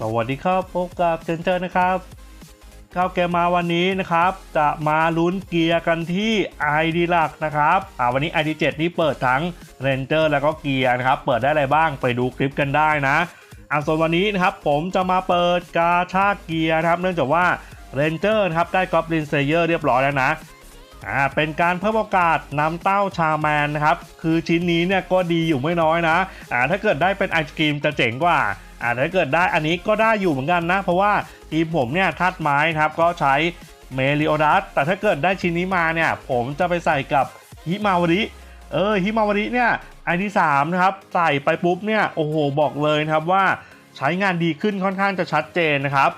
สวัสดีครับพบกับเจนเจอร์นะครับข้าวแกมาวันนี้นะครับ จะมาลุ้นเกียร์กันที่ ID หลักนะครับอ่าวันนี้ ID 7นี่เปิดทั้งเรนเจอร์แล้วก็เกียร์นะครับ เปิดได้อะไรบ้างไปดูคลิปกันได้นะอ่าส่วนวันนี้นะครับผมจะมาเปิดกาชาเกียร์นะครับเนื่องจากว่าเรนเจอร์นะครับได้กอบลินเซเยอร์เรียบร้อยแล้วนะอ่าเป็นการเพิ่มโอกาสนำเต้าชาแมนนะครับ คือชิ้นนี้เนี่ยก็ดีอยู่ไม่น้อยนะอ่าถ้าเกิดได้เป็นไอศกรีมจะเจ๋งกว่า อ่าถ้าเกิดได้อันนี้ก็ได้อยู่เหมือนกันนะ เพราะว่าทีมผมเนี่ยทัดไม้ครับก็ใช้เมลิโอดัสแต่ถ้าเกิดได้ชิ้นนี้มาเนี่ยผมจะไปใส่กับฮิมาวริเออฮิมาวริเนี่ยไอที่3นะครับใส่ไปปุ๊บเนี่ยโอ้โหบอกเลยนะครับว่าใช้งานดีขึ้นค่อนข้างจะชัดเจนนะครับ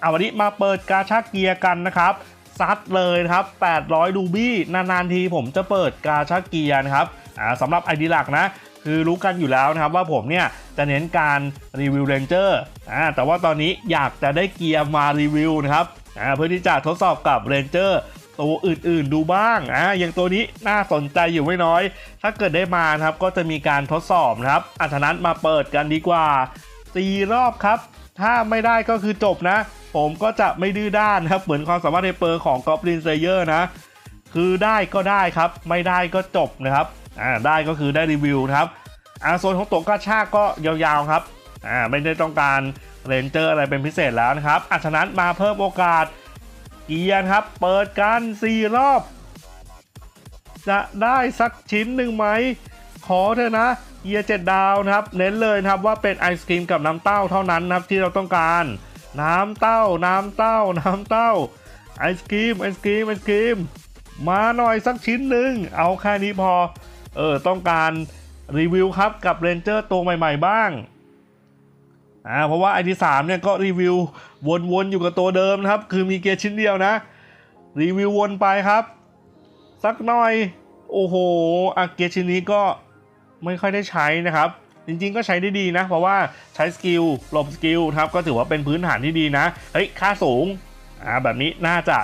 เอาวันนี้มาเปิดกาชาเกียร์กันนะครับซัดเลยครับ 800ดูบี้นานๆทีผมจะเปิดกาชาเกียร์นะครับอ่าสำหรับไอดีหลักนะ คือรู้กันอยู่แล้วนะครับว่าผมเนี่ยจะเน้นการรีวิวเรนเจอร์อ่าแต่ว่าตอนนี้อยากจะได้เกียร์มารีวิวนะครับอ่าเพื่อที่จะทดสอบกับเรนเจอร์ตัวอื่นๆดูบ้างอ่าอย่างตัวนี้น่าสนใจอยู่ไม่น้อย ถ้าเกิดได้มานะครับก็จะมีการทดสอบนะครับอัฉะนั้นมาเปิดกันดีกว่า4รอบครับ ถ้าไม่ได้ก็คือจบนะ ผมก็จะไม่ดื้อด้านครับ เหมือนความสามารถในเปอร์ของ Goblin Slayer นะ คือได้ก็ได้ครับ ไม่ได้ก็จบนะครับ อ่าได้ก็คือได้รีวิวครับอ่าโซนของตัวกระชากก็ยาวๆครับอ่าไม่ได้ต้องการเรนเจอร์อะไรเป็นพิเศษแล้วนะครับอัฉะนั้นมาเพิ่มโอกาสเกียร์ครับ เปิดกัน4รอบ จะได้สักชิ้นหนึ่งไหม ขอเถอะนะเกียร์เจ็ดดาวนะครับ เน้นเลยครับว่าเป็นไอศครีมกับน้ำเต้าเท่านั้นนะครับที่เราต้องการ น้ำเต้า น้ำเต้า น้ำเต้า ไอศครีมไอศครีมไอศครีมมาหน่อยสักชิ้นหนึ่งเอาแค่นี้พอ เออต้องการรีวิวครับกับเรนเจอร์ตัวใหม่ ๆ บ้างอ่าเพราะว่าไอที่สามเนี่ยก็รีวิววนๆอยู่กับตัวเดิมนะครับ คือมีเกียร์ชิ้นเดียวนะ รีวิววนไปครับ สักหน่อยโอ้โหอาเกียร์ชิ้นนี้ก็ไม่ค่อยได้ใช้นะครับ จริงๆก็ใช้ได้ดีนะ เพราะว่าใช้สกิลหลบสกิลครับก็ถือว่าเป็นพื้นฐานที่ดีนะเฮ้ยค่าสูงอ่าแบบนี้น่าจะ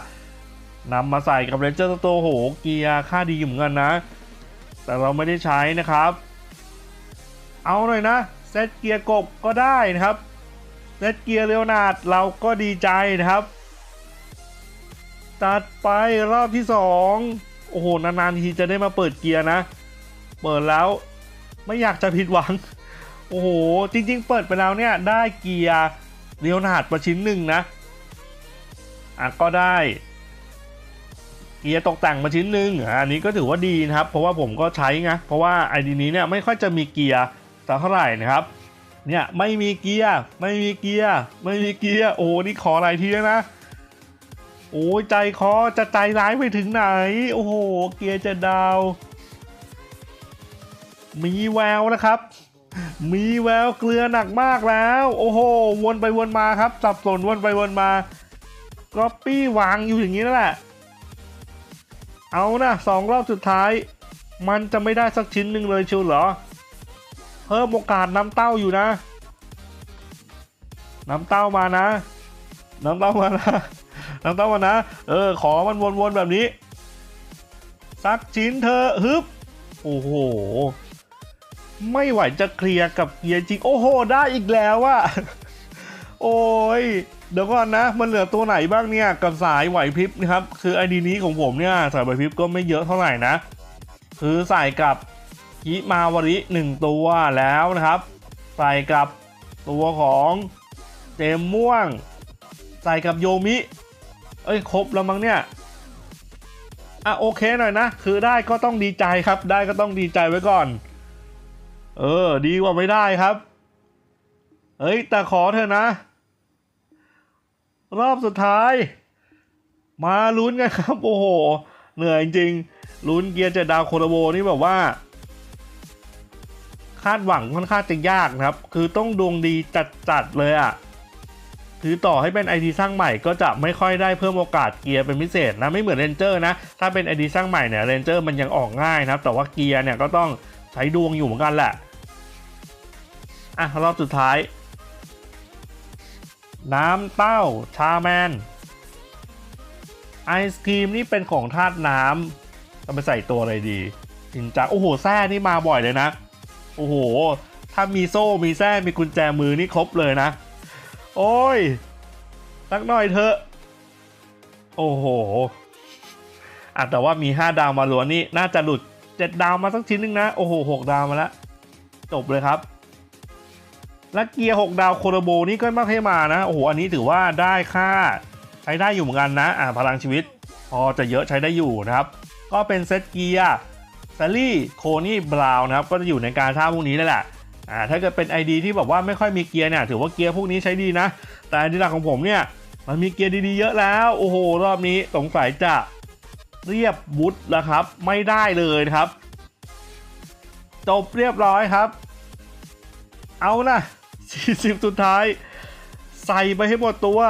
นำมาใส่กับเรนเจอร์ตัวโหเกียร์ค่าดีเหมือนกันนะ แต่เราไม่ได้ใช้นะครับ เอาหน่อยนะเซตเกียร์กบก็ได้นะครับเซตเกียร์เลโอนาดเราก็ดีใจนะครับ ตัดไปรอบที่ 2 โอ้โห นานๆทีจะได้มาเปิดเกียร์นะ เปิดแล้วไม่อยากจะผิดหวัง โอ้โห จริง ๆ เปิดไปแล้วเนี่ยได้เกียร์เลียวนาดมาชิ้นหนึ่งนะอะก็ได้ เกียร์ตกแต่งมาชิ้นหนึ่งอันนี้ก็ถือว่าดีนะครับ เพราะว่าผมก็ใช้ไงเพราะว่าไอดีนี้เนี่ยไม่ค่อยจะมีเกียร์สักเท่าไหร่นะครับเนี่ยไม่มีเกียร์ไม่มีเกียร์ไม่มีเกียร์โอ้นี่ขอหลายทีแล้วนะโอ้ใจคอจะใจร้ายไปถึงไหน โอ้โห เกียร์จะดาว มีแววนะครับ มีแววเกลือหนักมากแล้ว โอ้โห วนไปวนมาครับ สับสนวนไปวนมาก๊อปปี้วางอยู่อย่างนี้นั่นแหละ เอานะสองรอบสุดท้าย มันจะไม่ได้สักชิ้นหนึ่งเลยชิวเหรอ เพิ่มโอกาสน้ำเต้าอยู่นะ น้ำเต้ามานะ น้ำเต้ามานะ น้ำเต้ามานะ เออ ขอมันวนๆแบบนี้ สักชิ้นเธอฮึบ โอ้โห ไม่ไหวจะเคลียร์กับเกียร์จริง โอ้โห ได้อีกแล้วอะโอ้ย เดี๋ยวก่อนนะ มันเหลือตัวไหนบ้างเนี่ยกับสายไหวพริบนะครับ คือไอดีนี้ของผมเนี่ยสายไหวพริบก็ไม่เยอะเท่าไหร่นะ คือใส่กับฮิมาวริหนึ่งตัวแล้วนะครับ ใส่กับตัวของเจมม่วง ใส่กับโยมิ เอ้ยครบแล้วมั้งเนี่ยอะโอเคหน่อยนะ คือได้ก็ต้องดีใจครับ ได้ก็ต้องดีใจไว้ก่อน เออ ดีกว่าไม่ได้ครับ เอ้ยแต่ขอเถอะนะ รอบสุดท้าย มาลุ้นกันครับ โอ้โห เหนื่อยจริงๆลุ้นเกียร์เจดาวโคโรโบนี่แบบว่า คาดหวังค่อนข้างจะยากนะครับ คือต้องดวงดีจัดๆเลยอะ่ะคือต่อให้เป็น ID สร้างใหม่ก็จะไม่ค่อยได้เพิ่มโอกาสเกียร์เป็นพิเศษนะ ไม่เหมือนเรนเจอร์นะ ถ้าเป็น ID สร้างใหม่เนี่ยเรนเจอร์มันยังออกง่ายนะครับ แต่ว่าเกียร์เนี่ยก็ต้องใช้ดวงอยู่เหมือนกันแหละอะรอบสุดท้าย น้ำเต้า ชาแมน ไอศครีมนี่เป็นของธาตุน้ำจะไปใส่ตัวอะไรดีจินจังโอ้โห แซ่นี่มาบ่อยเลยนะ โอ้โห ถ้ามีโซ่ มีแส้มีกุญแจมือนี่ครบเลยนะ โอ้ยสักหน่อยเถอะ โอ้โหอะแต่ว่ามี 5 ดาวมาล้วนนี่ น่าจะหลุด 7 ดาวมาสักชิ้นหนึงนะ โอ้โห 6 ดาวมาแล้ว จบเลยครับ และเกียร์ 6 ดาวโคโรโบนี่ก็ไม่ให้มานะ โอ้โห อันนี้ถือว่าได้ค่าใช้ได้อยู่เหมือนกันนะ อ่าพลังชีวิตพอจะเยอะใช้ได้อยู่นะครับ ก็เป็นเซตเกียร์ซารี่โคนี่บราวนะครับ ก็จะอยู่ในการท่าพวกนี้นั่นแหละอ่าถ้าเกิดเป็น ID ที่แบบว่าไม่ค่อยมีเกียร์เนี่ยถือว่าเกียร์พวกนี้ใช้ดีนะ แต่ ID หลักของผมเนี่ยมันมีเกียร์ดีๆเยอะแล้ว โอ้โห รอบนี้สงสัยจะเรียบวุฒแล้วครับ ไม่ได้เลยครับ จบเรียบร้อยครับ เอานะ40 สุดท้าย ใส่ไปให้หมดตัว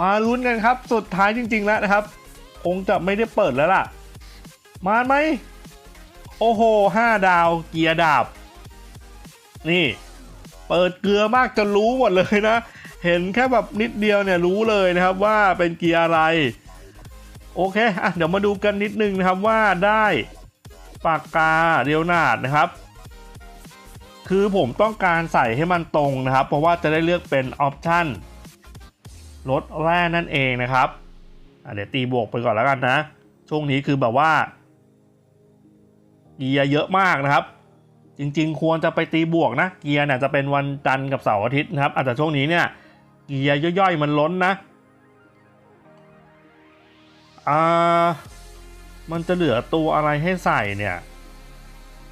มาลุ้นกันครับ สุดท้ายจริง ๆ แล้วนะครับ คงจะไม่ได้เปิดแล้วล่ะ มาไหม โอ้โห5ดาวเกียร์ดาบ นี่ เปิดเกลือมากจนรู้หมดเลยนะ เห็นแค่แบบนิดเดียวเนี่ยรู้เลยนะครับว่าเป็นเกียร์อะไร โอเคอะเดี๋ยวมาดูกันนิดนึงนะครับว่าได้ปากกาเรียวนาดนะครับ คือผมต้องการใส่ให้มันตรงนะครับ เพราะว่าจะได้เลือกเป็นออปชันลดแร่นั่นเองนะครับเดี๋ยวตีบวกไปก่อนแล้วกันนะ ช่วงนี้คือแบบว่าเกียร์เยอะมากนะครับ จริงๆ ควรจะไปตีบวกนะ เกียร์เนี่ยจะเป็นวันจันทร์กับเสาร์อาทิตย์นะครับ อาจจะช่วงนี้เนี่ยเกียร์ย่อยๆมันล้นนะอ่ามันจะเหลือตัวอะไรให้ใส่เนี่ย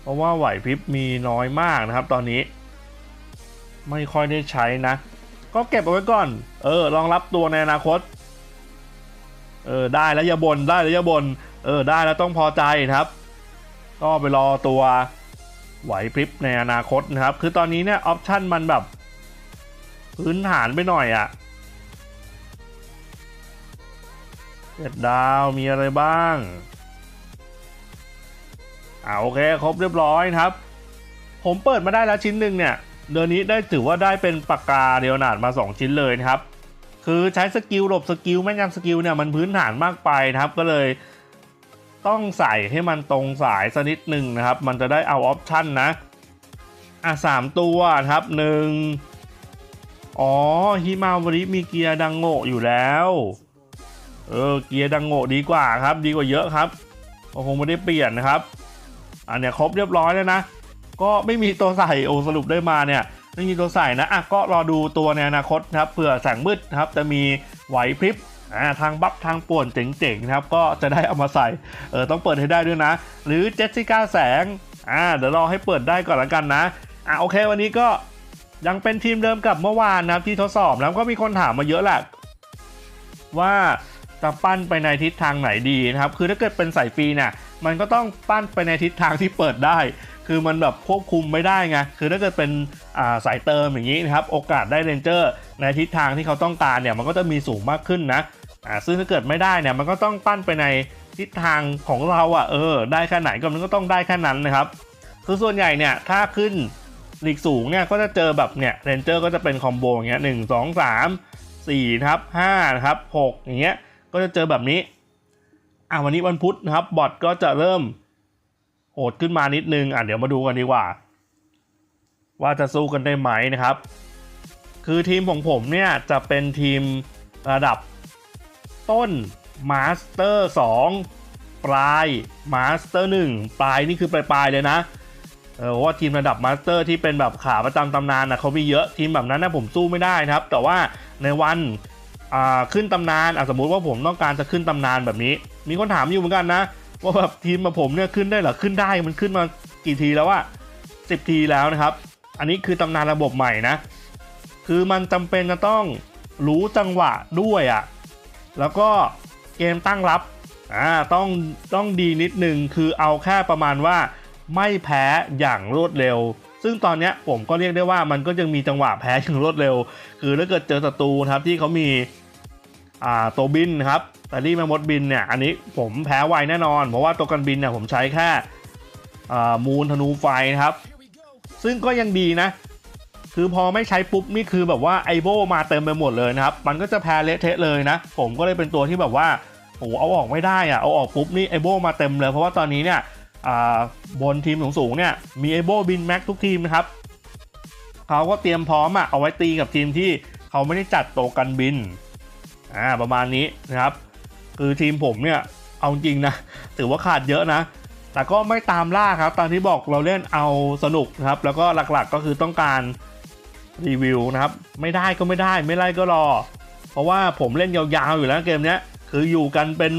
ราะว่าไหวพริบมีน้อยมากนะครับ ตอนนี้ ไม่ค่อยได้ใช้นะ ก็เก็บเอาไว้ก่อน เออรองรับตัวในอนาคต เออได้แล้วอย่าบนได้แล้วอย่าบนเออได้แล้วต้องพอใจนะครับ ก็ไปรอตัวไหวพริบในอนาคตนะครับ คือตอนนี้เนี่ยออปชันมันแบบ พื้นฐานไปหน่อยอะ่ะเจ็ดดาวมีอะไรบ้าง อ่าโอเคครบเรียบร้อยครับ ผมเปิดมาได้แล้วชิ้นหนึ่งเนี่ยเดือนนี้ได้ถือว่าได้เป็นปากกาเดียวนาดมา 2 ชิ้นเลยนะครับ คือใช้สกิลหลบสกิลแม่นยำสกิลเนี่ยมันพื้นฐานมากไปนะครับก็เลยต้องใส่ให้มันตรงสายสักนิดหนึ่งนะครับ มันจะได้เอาออปชั่นนะอะสามตัวครับหนึ่งอ๋อฮิมาวริมีเกียร์ดังโงอยู่แล้วเออเกียร์ดังโงดีกว่าครับ ดีกว่าเยอะครับก็คงไม่ได้เปลี่ยนนะครับ อันเนี้ยครบเรียบร้อยแล้วนะ ก็ไม่มีตัวใส่โอ้สรุปได้มาเนี่ยไม่มีตัวใส่นะอะก็รอดูตัวในอนาคตนะครับเผื่อแสงมืดนะครับจะมีไหวพริบอ่าทางบัฟทางป่วนเจ๋งๆนะครับก็จะได้เอามาใส่เออต้องเปิดให้ได้ด้วยนะ หรือเจสสิก้าแสงอ่าเดี๋ยวรอให้เปิดได้ก่อนละกันนะอะโอเควันนี้ก็ยังเป็นทีมเดิมกับเมื่อวานนะครับที่ทดสอบแล้วก็มีคนถามมาเยอะแหละว่าจะปั้นไปในทิศทางไหนดีนะครับ คือถ้าเกิดเป็นสายฟรีเนี่ย มันก็ต้องปั้นไปในทิศทางที่เปิดได้ คือมันแบบควบคุมไม่ได้ไง คือถ้าเกิดเป็นาสายเติมอย่างนี้นะครับ โอกาสได้เรนเจอร์ในทิศทางที่เขาต้องการเนี่ย มันก็จะมีสูงมากขึ้นนะซึ่งถ้าเกิดไม่ได้เนี่ย มันก็ต้องปั้นไปในทิศทางของเราอะ่ะ เออ ได้แค่ไหนก็มันก็ต้องได้แค่นั้นนะครับ คือส่วนใหญ่เนี่ย ถ้าขึ้นลีกสูงเนี่ย ก็จะเจอแบบเนี่ย เรนเจอร์ก็จะเป็นคอมโบอย่างเงี้ยหนึ่งสองสามสี่นะครับห้านะครับหกอย่างเงี้ย ก็จะเจอแบบนี้ อะวันนี้วันพุธนะครับบอทก็จะเริ่มโหดขึ้นมานิดนึงอะเดี๋ยวมาดูกันดีกว่า ว่าจะสู้กันได้ไหมนะครับ คือทีมของผมเนี่ยจะเป็นทีมระดับต้นมาสเตอร์2ปลายมาสเตอร์1ปลายนี่คือปลายๆเลยนะเออเพราะว่าทีมระดับมาสเตอร์ที่เป็นแบบขาประจำตำนานนะเขามีเยอะทีมแบบนั้นนะผมสู้ไม่ได้นะครับ แต่ว่าในวันอ่าขึ้นตำนานอะสมมุติว่าผมต้องการจะขึ้นตำนานแบบนี้ มีคนถามอยู่เหมือนกันนะว่าแบบทีมมาผมเนี่ยขึ้นได้หรอขึ้นได้มันขึ้นมากี่ทีแล้วอะสิบทีแล้วนะครับ อันนี้คือตำนานระบบใหม่นะ คือมันจำเป็นจะต้องรู้จังหวะด้วยอะแล้วก็เกมตั้งรับอ่าต้องต้องดีนิดนึงคือเอาแค่ประมาณว่าไม่แพ้อย่างรวดเร็ว ซึ่งตอนเนี้ยผมก็เรียกได้ว่ามันก็ยังมีจังหวะแพ้อย่างรวดเร็ว คือถ้าเกิดเจอศัตรูครับที่เขามี ตัวบินครับแต่รี่แมมมดบินเนี่ยอันนี้ผมแพ้ไวแน่นอน เพราะว่าตัวกันบินเนี่ยผมใช้แค่มูลธนูไฟนะครับ ซึ่งก็ยังดีนะ คือพอไม่ใช้ปุ๊บนี่คือแบบว่าไอโบมาเต็มไปหมดเลยนะครับ มันก็จะแพ้เละเทะเลยนะ ผมก็เลยเป็นตัวที่แบบว่าโอ้เอาออกไม่ได้อะเอาออกปุ๊บนี่ไอโบมาเต็มเลย เพราะว่าตอนนี้เนี่ยบนทีมสูงๆเนี่ยมีไอโบบินแม็กทุกทีมนะครับเขาก็เตรียมพร้อมอะเอาไว้ตีกับทีมที่เขาไม่ได้จัดโตกันบิน อ่าประมาณนี้นะครับ คือทีมผมเนี่ยเอาจริงนะถือว่าขาดเยอะนะ แต่ก็ไม่ตามล่าครับ ตามที่บอกเราเล่นเอาสนุกนะครับ แล้วก็หลักๆก็คือต้องการรีวิวนะครับ ไม่ได้ก็ไม่ได้ไม่ไล่ก็รอ เพราะว่าผมเล่นยาวๆอยู่แล้วเกมเนี้ย คืออยู่กันเป็น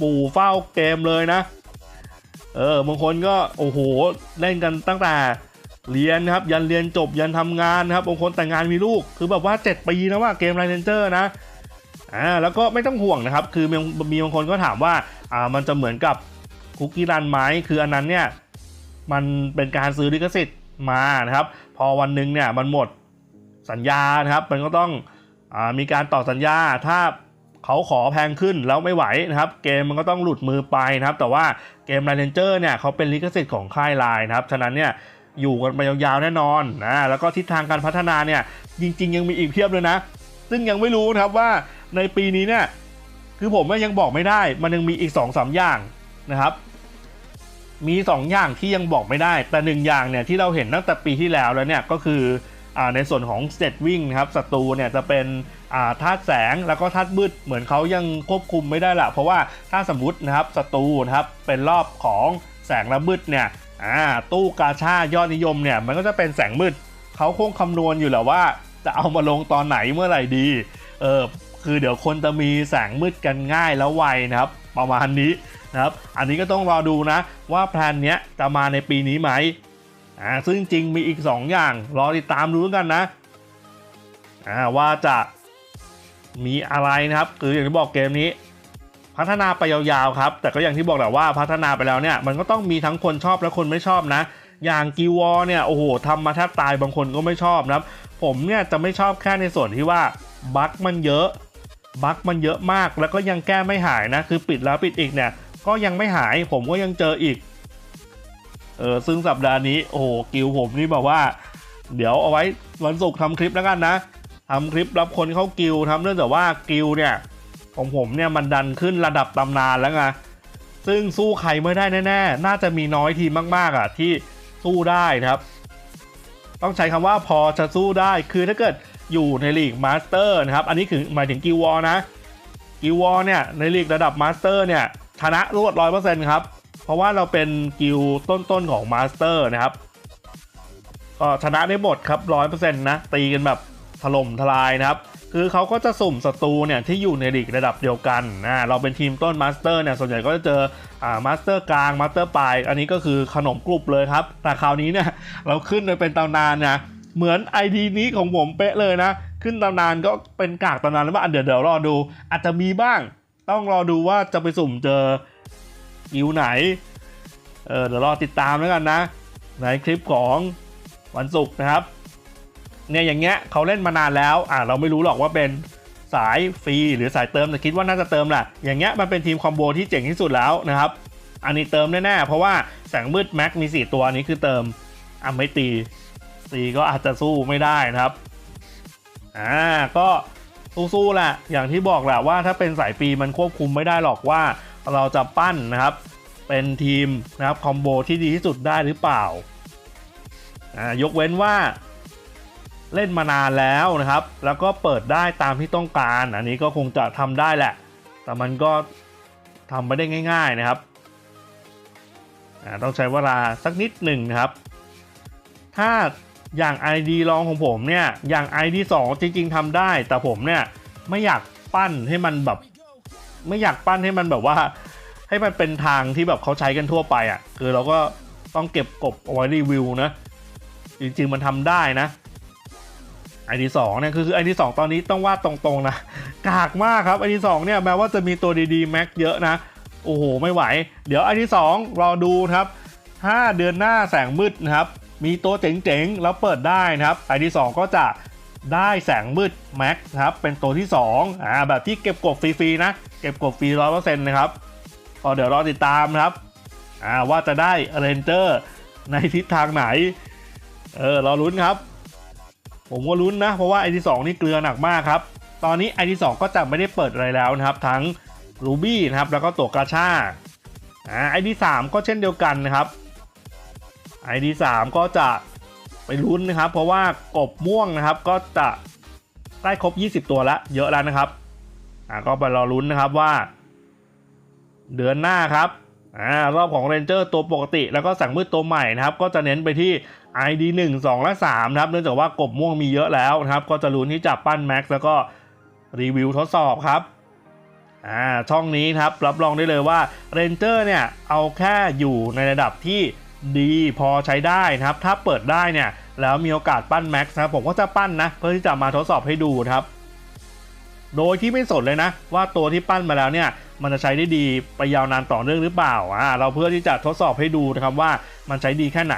ปู่เฝ้าเกมเลยนะ เออบางคนก็โอ้โหเล่นกันตั้งแต่เรียนนะครับ ยันเรียนจบยันทำงานนะครับบางคนแต่งงานมีลูก คือแบบว่า 7 ปีนะว่าเกมไรเซนเจอร์นะ อ่าแล้วก็ไม่ต้องห่วงนะครับ คือมีมีบางคนก็ถามว่าอ่ามันจะเหมือนกับคุกกี้รันไหมคืออันนั้นเนี่ยมันเป็นการซื้อลิขสิทธิ์มานะครับ พอวันหนึ่งเนี่ยมันหมดสัญญานะครับ มันก็ต้องอามีการต่อสัญญาถ้าเขาขอแพงขึ้นแล้วไม่ไหวนะครับ เกมมันก็ต้องหลุดมือไปนะครับ แต่ว่าเกม r รเ n นเจอร์เนี่ยเขาเป็นลิขสิทธิ์ของค่ายไลน์นะครับฉะนั้นเนี่ยอยู่กันไปยาวๆแน่นอนนะแล้วก็ทิศทางการพัฒนาเนี่ยจริง ๆ ยังมีอีกเพียบเลยนะ ซึ่งยังไม่รู้นะครับว่า ในปีนี้เนี่ยคือผมยังบอกไม่ได้ มันยังมีอีก2อสอย่างนะครับ มี 2 อย่างที่ยังบอกไม่ได้ แต่หนึ่งอย่างเนี่ยที่เราเห็นตั้งแต่ปีที่แล้วแล้วเนี่ยก็คืออในส่วนของเตตวิ่งนะครับศัตรูเนี่ยจะเป็นธาตุแสงแล้วก็ธาตุมืดเหมือนเขายังควบคุมไม่ได้ละเพราะว่าถ้าสมมตินะครับศัตรูนะครับเป็นรอบของแสงและมืดเนี่ยตู้กาชายอดนิยมเนี่ยมันก็จะเป็นแสงมืดเขาคงคำนวณอยู่แหละว่าจะเอามาลงตอนไหนเมื่อไหร่ดีเออ คือเดี๋ยวคนจะมีแสงมืดกันง่ายแล้วไวนะครับ ประมาณนี้นะครับ อันนี้ก็ต้องรอดูนะ ว่าแพลนเนี้ยจะมาในปีนี้ไหมอ่าซึ่งจริงมีอีก 2 อย่าง รอติดตามดูกันนะอ่าว่าจะมีอะไรนะครับ คืออย่างที่บอกเกมนี้พัฒนาไปยาวๆครับ แต่ก็อย่างที่บอกแหละว่าพัฒนาไปแล้วเนี่ย มันก็ต้องมีทั้งคนชอบและคนไม่ชอบนะ อย่างกิวอเนี่ย โอ้โหทำมาแทบตายบางคนก็ไม่ชอบนะครับ ผมเนี่ยจะไม่ชอบแค่ในส่วนที่ว่าบั๊กมันเยอะ บั๊กมันเยอะมากแล้วก็ยังแก้ไม่หายนะ คือปิดแล้วปิดอีกเนี่ย ก็ยังไม่หายผมก็ยังเจออีก เออซึ่งสัปดาห์นี้ โอ้โหกิวผมนี่บอกว่า เดี๋ยวเอาไว้วันศุกร์ทำคลิปแล้วกันนะทำคลิปรับคนเข้ากิวทำเนื่องจากว่ากิวเนี่ยของผมเนี่ยมันดันขึ้นระดับตำนานแล้วไงซึ่งสู้ใครไม่ได้แน่ๆ น่าจะมีน้อยทีมมากๆอะที่สู้ได้นะครับ ต้องใช้คำว่าพอจะสู้ได้คือถ้าเกิด อยู่ในลีกมาสเตอร์นะครับ อันนี้คือหมายถึงกิวอนะกิวอเนี่ยในลีกระดับมาสเตอร์เนี่ยชนะรวดร้อยเปอร์เซ็นต์ครับ เพราะว่าเราเป็นกิวต้นๆของมาสเตอร์นะครับก็ชนะได้หมดครับร้อยเปอร์เซ็นต์นะ ตีกันแบบถล่มทลายนะครับ คือเขาก็จะสุ่มศัตรูเนี่ยที่อยู่ในลีกระดับเดียวกันนะเราเป็นทีมต้นมาสเตอร์เนี่ยส่วนใหญ่ก็จะเจออ่ามาสเตอร์กลางมาสเตอร์ปลายอันนี้ก็คือขนมกรุบเลยครับ แต่คราวนี้เนี่ยเราขึ้นไปเป็นตำนานนะ เหมือน ID นี้ของผมเป๊ะเลยนะ ขึ้นตำนานก็เป็นกากตำนานแล้วว่าเดี๋ยวเดี๋ยวรอดู อาจจะมีบ้าง ต้องรอดูว่าจะไปสุ่มเจอกิวไหน เออเดี๋ยวรอติดตามแล้วกันนะ ในคลิปของวันศุกร์นะครับ เนี่ยอย่างเงี้ยเขาเล่นมานานแล้ว อ่าเราไม่รู้หรอกว่าเป็นสายฟรีหรือสายเติมแต่คิดว่าน่าจะเติมแหละ อย่างเงี้ยมันเป็นทีมคอมโบที่เจ๋งที่สุดแล้วนะครับ อันนี้เติมแน่ๆเพราะว่าแสงมืดแม็กมี 4 ตัวนี้คือเติมอะไม่ตี ตีก็อาจจะสู้ไม่ได้นะครับ อ่า ก็สู้ๆแหละ อย่างที่บอกแหละว่าถ้าเป็นสายปีมันควบคุมไม่ได้หรอกว่าเราจะปั้นนะครับ เป็นทีมนะครับคอมโบที่ดีที่สุดได้หรือเปล่า อ่า ยกเว้นว่าเล่นมานานแล้วนะครับ แล้วก็เปิดได้ตามที่ต้องการ อันนี้ก็คงจะทำได้แหละ แต่มันก็ทำไม่ได้ง่าย ๆนะครับอ่าต้องใช้เวลาสักนิดหนึ่งนะครับ ถ้า อย่าง ID รองของผมเนี่ย อย่าง ID 2 จริง ๆทำได้ แต่ผมเนี่ยไม่อยากปั้นให้มันแบบ ไม่อยากปั้นให้มันแบบว่า ให้มันเป็นทางที่แบบเขาใช้กันทั่วไปอะ่ะ คือเราก็ต้องเก็บกบเอาไว้รีวิวนะ จริง ๆ มันทำได้นะ ID 2เนี่ย คือ ID 2 ตอนนี้ต้องว่าตรงๆนะ กากมากครับ ID 2เนี่ย แม้ว่าจะมีตัวดีๆแม็กเยอะนะ โอ้โห ไม่ไหว เดี๋ยว ID 2รอดูครับ 5 เดือนหน้าแสงมืดนะครับ มีตัวเจ๋งๆ แล้วเปิดได้นะครับไอที่ 2 ก็จะได้แสงมืดแม็กนะครับ เป็นตัวที่ 2อ่าแบบที่เก็บกบฟรีๆนะ เก็บกบฟรีร้อยเปอร์เซ็นต์นะครับก็เดี๋ยวรอติดตามนะครับอ่าว่าจะได้เรนเจอร์ในทิศทางไหน เออรอลุ้นครับ ผมก็ลุ้นนะ เพราะว่าไอที่ 2 นี่เกลือหนักมากครับ ตอนนี้ไอที่ 2 ก็จะไม่ได้เปิดอะไรแล้วนะครับ ทั้งรูบี้นะครับแล้วก็ตัวกาชาอ่าไอที่ 3 ก็เช่นเดียวกันนะครับ ID 3 ก็จะไปลุ้นนะครับ เพราะว่ากบม่วงนะครับก็จะได้ครบ 20 ตัวแล้วเยอะแล้วนะครับอ่าก็ไปรอลุ้นนะครับว่า เดือนหน้าครับอ่ารอบของเรนเจอร์ตัวปกติ แล้วก็สั่งมืดตัวใหม่นะครับ ก็จะเน้นไปที่ ID 1 2 และ3นะครับ เนื่องจากว่ากบม่วงมีเยอะแล้วนะครับ ก็จะลุ้นที่จะปั้นแม็กซ์แล้วก็รีวิวทดสอบครับอ่าช่องนี้นครับรับรองได้เลยว่าเรนเจอร์เนี่ยเอาแค่อยู่ในระดับที่ ดีพอใช้ได้นะครับ ถ้าเปิดได้เนี่ย แล้วมีโอกาสปั้นแม็กซ์นะผมก็จะปั้นนะ เพื่อที่จะมาทดสอบให้ดูครับ โดยที่ไม่สนเลยนะ ว่าตัวที่ปั้นมาแล้วเนี่ยมันจะใช้ได้ดีไปยาวนานต่อเนื่องหรือเปล่าอ่าเราเพื่อที่จะทดสอบให้ดูนะครับว่ามันใช้ดีแค่ไหน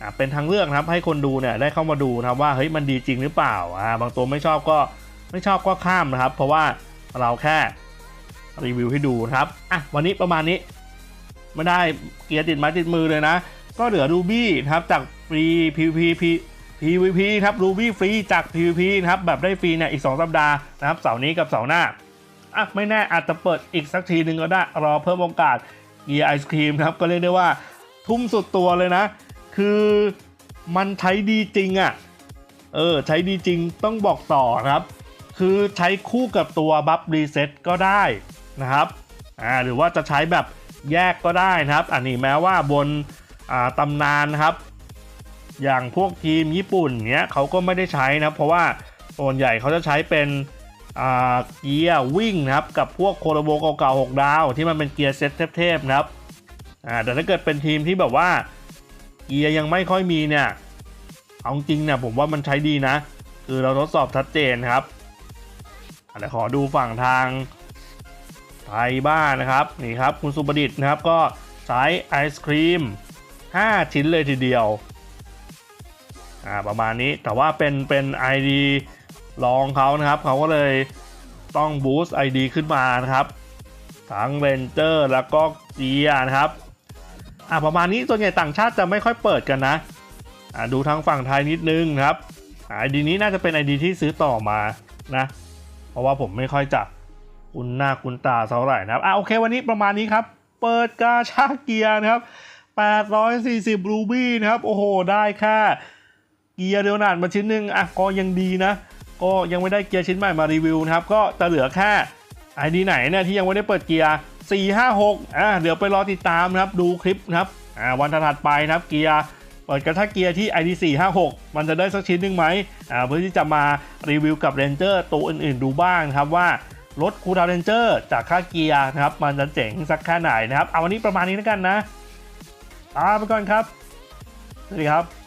อ่าเป็นทางเลือกนะครับให้คนดูเนี่ยได้เข้ามาดูนะครับว่าเฮ้ยมันดีจริงหรือเปล่าอ่าบางตัวไม่ชอบก็ไม่ชอบก็ข้ามนะครับ เพราะว่าเราแค่รีวิวให้ดูครับอะวันนี้ประมาณนี้ ไม่ได้เกียร์ติดไม้ติดมือเลยนะ ก็เหลือรูบี้นะครับจากฟรี PVP PVP ครับรูบี้ฟรีจาก PVP นะครับแบบได้ฟรีเนี่ยอีก 2 สัปดาห์นะครับเสาร์นี้กับเสาร์หน้าอะไม่แน่อาจจะเปิดอีกสักทีหนึ่งก็ได้รอเพิ่มโอกาสเกียร์ไอศครีมนะครับก็เรียกได้ว่าทุ่มสุดตัวเลยนะ คือมันใช้ดีจริงอะ่ะเออใช้ดีจริงต้องบอกต่อนะครับ คือใช้คู่กับตัวบัฟรีเซ็ตก็ได้นะครับอ่าหรือว่าจะใช้แบบ แยกก็ได้นะครับ อันนี้แม้ว่าบนาตำนานนะครับ อย่างพวกทีมญี่ปุ่นเนี้ยเขาก็ไม่ได้ใช้นะครับ เพราะว่าส่วนใหญ่เขาจะใช้เป็นเกียร์วิ่งนะครับ กับพวกโคโรโบเก่าๆ6ดาว ที่มันเป็นเกียร์เซ็ตเทพๆนะครับแต่ถ้าเกิดเป็นทีมที่แบบว่าเกียร์ยังไม่ค่อยมีเนี่ยเอาจริงเนี่ยผมว่ามันใช้ดีนะ คือเราทดสอบชัดเจนครับเดี๋ยวขอดูฝั่งทาง ไทยบ้านนะครับนี่ครับคุณสุประดิษฐ์นะครับก็ใช้ไอศครีม 5 ชิ้นเลยทีเดียวอ่าประมาณนี้แต่ว่าเป็นเป็น ID ลองเขานะครับเขาก็เลยต้องบูสต์ ID ขึ้นมานะครับทั้งเรนเจอร์แล้วก็เกียร์นะครับอ่าประมาณนี้ส่วนใหญ่ต่างชาติจะไม่ค่อยเปิดกันนะอ่าดูทางฝั่งไทยนิดนึงครับไอดีนี้น่าจะเป็น ID ที่ซื้อต่อมานะ เพราะว่าผมไม่ค่อยจะ คุ้นหน้าคุ้นตาเท่าไหร่นะครับอ่าโอเควันนี้ประมาณนี้ครับ เปิดกาชาเกียร์นะครับ 840รูบี้นะครับ โอ้โห ได้แค่เกียร์เดียวนาดมาชิ้นหนึ่งอะก็ยังดีนะ ก็ยังไม่ได้เกียร์ชิ้นใหม่มารีวิวนะครับ ก็จะเหลือแค่ไอดีไหนเนี่ยที่ยังไม่ได้เปิดเกียร์ 4 5 6อ่าเดี๋ยวไปรอติดตามนะครับ ดูคลิปนะครับอ่าวันถัดไปนะครับเกียร์เปิดกระทะเกียร์ที่ ID 4 5 6 มันจะได้สักชิ้นหนึ่งไหมอ่าเพื่อที่จะมารีวิวกับเรนเจอร์ตัวอื่นๆดูบ้างครับว่า รถคูดาวเรนเจอร์จากค่าเกียร์นะครับมันจะเจ๋งสักแค่ไหนนะครับ เอาวันนี้ประมาณนี้แล้วกันนะลาไปก่อนครับ สวัสดีครับ